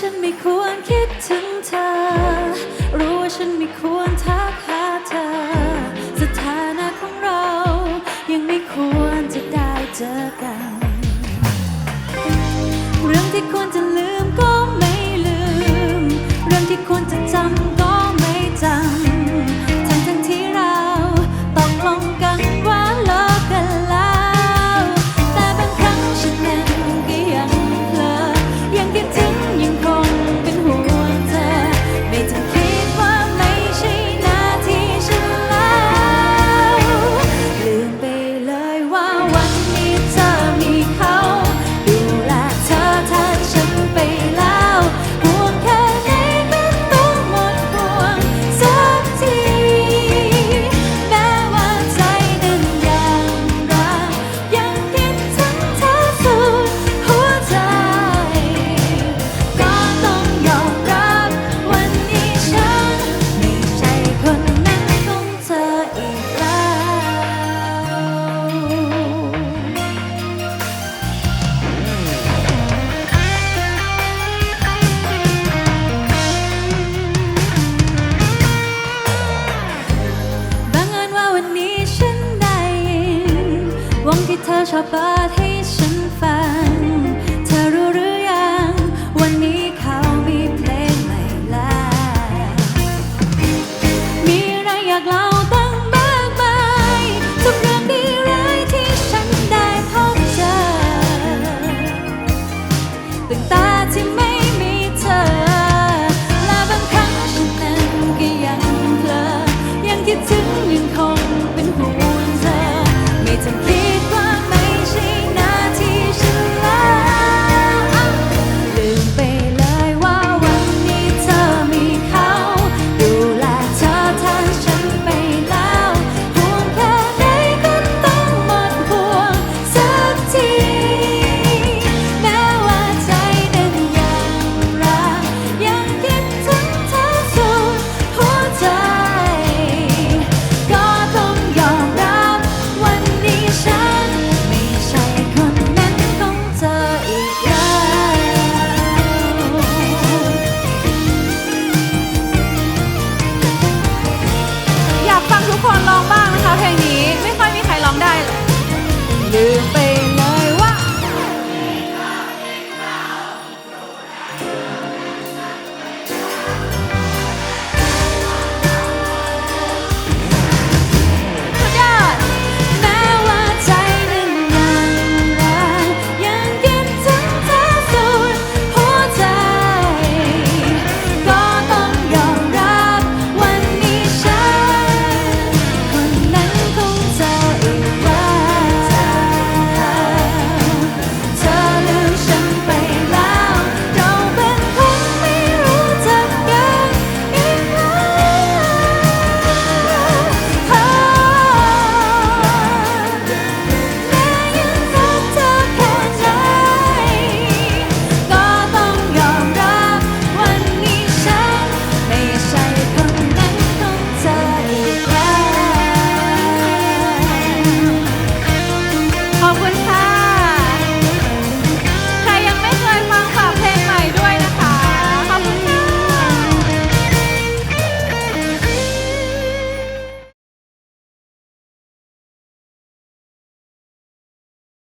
ฉันไม่ควรคิดถึงเธอ รู้ว่าฉันไม่ควรทักหาเธอ สถานะของเรา ยังไม่ควรจะได้เจอกัน ชอบเปิดให้ฉันฟัง เธอรู้หรือยัง วันนี้เขามีเพลงใหม่แล้วมีอะไรอยากเล่าตั้งมากมายทุกเรื่องดีร้ายที่ฉันได้พบเจอตั้งตาที่ไม่มีเธอ และบางครั้งฉันนั้นก็ยังเพลอยังคิดถึง